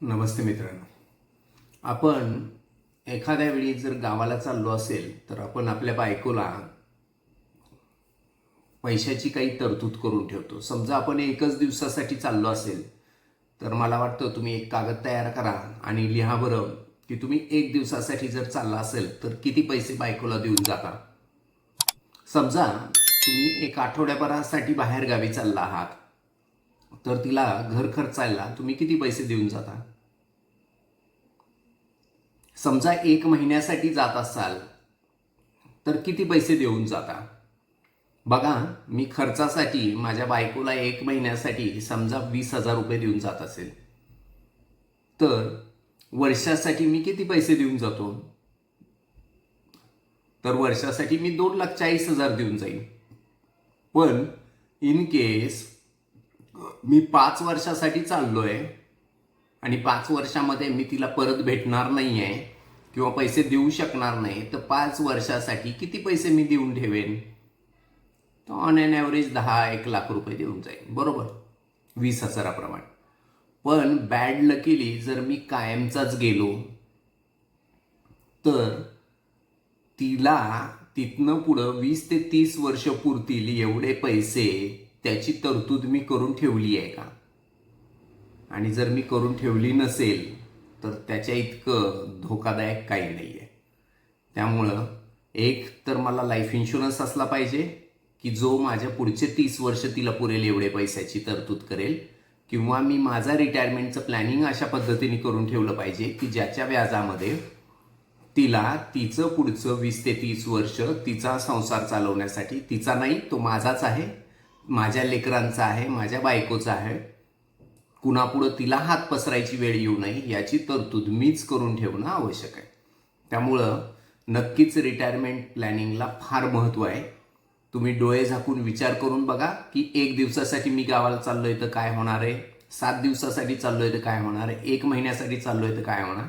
नमस्ते मित्रांनो. आपण एखाद्या वेळी जर गावाला चाललो असेल तर आपण आपल्या बायकोला पैशाची काही तरतूद करून ठेवतो. समजा आपण एकच दिवसासाठी चाललो असेल तर मला वाटतं तुम्ही एक कागद तयार करा आणि लिहा बरं की तुम्ही एक दिवसासाठी जर चालला असेल तर किती पैसे बायकोला देऊन जाता? समजा तुम्ही एक आठवड्याभरासाठी बाहेरगावी चालला आहात. तर तिला घर खर्चायला तुम्ही किती पैसे देऊन जाता? समजा एक महिन्यासाठी जात असाल तर किती पैसे देऊन जाता? बघा मी खर्चासाठी माझ्या बायकोला एक महिन्यासाठी समजा वीस हजार रुपये देऊन जात असेल तर वर्षासाठी मी किती पैसे देऊन जातो? तर वर्षासाठी मी दोन लाख चाळीस हजार देऊन जाईन. पण इन केस मी पाच वर्षासाठी चाललोय आणि पाच वर्षामध्ये मी तिला परत भेटणार नाही आहे किंवा पैसे देऊ शकणार नाही तर पाच वर्षासाठी किती पैसे मी देऊन ठेवेन? तर ऑन अन ॲव्हरेज दहा एक लाख रुपये देऊन जाईन बरोबर? वीस हजाराप्रमाणे. पण बॅड लकीली जर मी कायमचाच गेलो तर तिला तिथनं पुढं वीस ते तीस वर्ष पुरतील एवढे पैसे त्याची तरतूद मी करून ठेवली आहे का? आणि जर मी करून ठेवली नसेल तर त्याच्या इतकं धोकादायक काही नाही आहे त्यामुळं एक तर मला लाईफ इन्शुरन्स असला पाहिजे की जो माझ्या पुढचे तीस वर्ष तिला पुरेल एवढे पैशाची तरतूद करेल किंवा मी माझा रिटायरमेंटचं प्लॅनिंग अशा पद्धतीने करून ठेवलं पाहिजे की ज्याच्या व्याजामध्ये तिला तिचं पुढचं वीस ते तीस वर्ष तिचा संसार चालवण्यासाठी तिचा नाही तो माझाच आहे माझ्या लेकरांचा आहे माझ्या बायकोचा आहे कुणापुढं तिला हात पसरायची वेळ येऊ नये याची तरतूद मीच करून ठेवणं आवश्यक आहे. त्यामुळं नक्कीच रिटायरमेंट प्लॅनिंगला फार महत्त्व आहे. तुम्ही डोळे झाकून विचार करून बघा की एक दिवसासाठी मी गावाला चाललोय तर काय होणार आहे? सात दिवसासाठी चाललोय तर काय होणार आहे? एक महिन्यासाठी चाललोय तर काय होणार?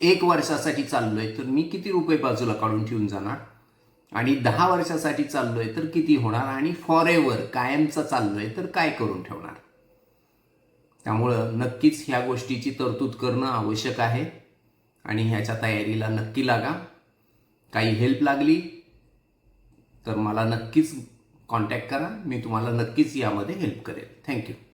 एक वर्षासाठी चाललोय तर मी किती रुपये बाजूला काढून ठेवून जाणार? आणि दहा वर्षासाठी चाललोय तर किती होणार? आणि फॉर एव्हर कायमचा चाललोय तर काय करून ठेवणार? त्यामुळं नक्कीच ह्या गोष्टीची तरतूद करणं आवश्यक आहे. आणि ह्याच्या तयारीला नक्की लागा. काही हेल्प लागली तर मला नक्कीच कॉन्टॅक्ट करा. मी तुम्हाला नक्कीच यामध्ये हेल्प करेल. थँक्यू